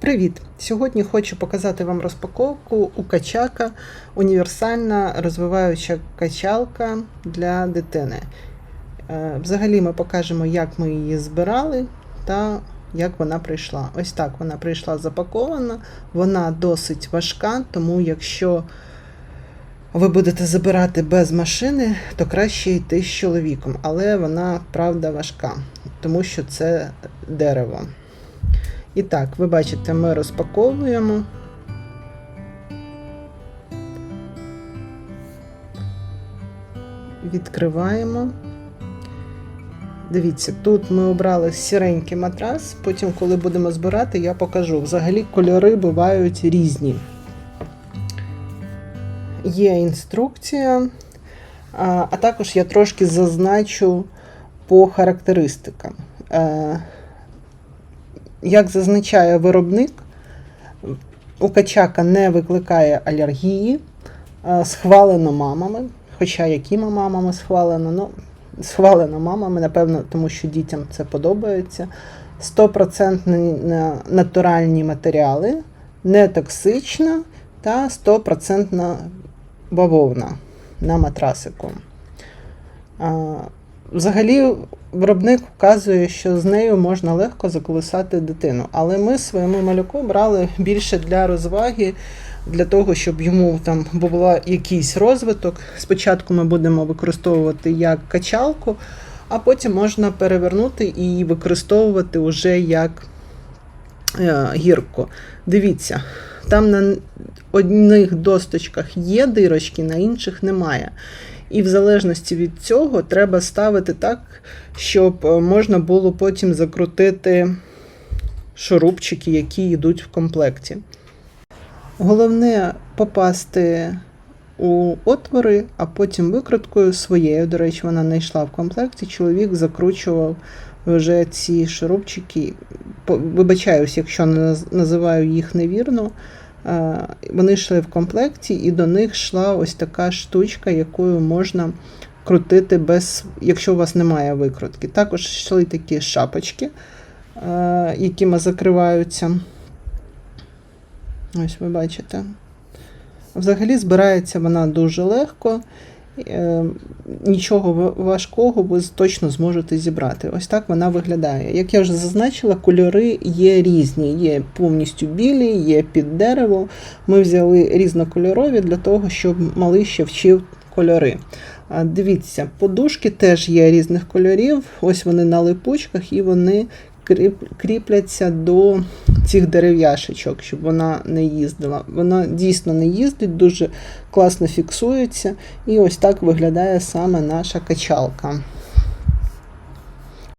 Привіт! Сьогодні хочу показати вам розпаковку у качака універсальна розвиваюча качалка для дитини. Е, Взагалі ми покажемо, як ми її збирали та як вона прийшла. Ось так вона прийшла запакована, вона досить важка, тому якщо ви будете забирати без машини, то краще йти з чоловіком. Але вона правда важка, тому що це дерево. І так, ви бачите, ми розпаковуємо. Відкриваємо. Дивіться, тут ми обрали сіренький матрас, потім, коли будемо збирати, я покажу. Взагалі кольори бувають різні. Є інструкція, а, також я трошки зазначу по характеристикам. Е, як зазначає виробник, у качака не викликає алергії, е, схвалено мамами. Хоча якими мамами схвалено, ну, схвалено мамами, напевно, тому що дітям це подобається. 100% натуральні матеріали, не токсична та 100% бавовна на матрасику. Взагалі, виробник вказує, що з нею можна легко заколисати дитину. Але ми своєму малюку брали більше для розваги, для того, щоб йому там був якийсь розвиток. Спочатку ми будемо використовувати як качалку, а потім можна перевернути і використовувати вже як е, гірку. Дивіться, там на одних досточках є дирочки, на інших немає. І в залежності від цього треба ставити так, щоб можна було потім закрутити шурупчики, які йдуть в комплекті. Головне попасти у отвори, а потім викруткою своєю. До речі, вона не йшла в комплекті. Чоловік закручував вже ці шурупчики. Вибачаюсь, якщо називаю їх невірно. Вони йшли в комплекті, і до них йшла ось така штучка, якою можна крутити, без, якщо у вас немає викрутки. Також йшли такі шапочки, якими закриваються. Ось ви бачите. Взагалі збирається вона дуже легко. Е, нічого важкого ви точно зможете зібрати. Ось так вона виглядає. Як я вже зазначила, кольори є різні. Є повністю білі, є під дерево. Ми взяли різнокольорові для того, щоб малий ще вчив кольори. Дивіться, подушки теж є різних кольорів. Ось вони на липучках і вони кріпляться до цих дерев'яшечок, щоб вона не їздила. Вона дійсно не їздить, дуже класно фіксується. І ось так виглядає саме наша качалка.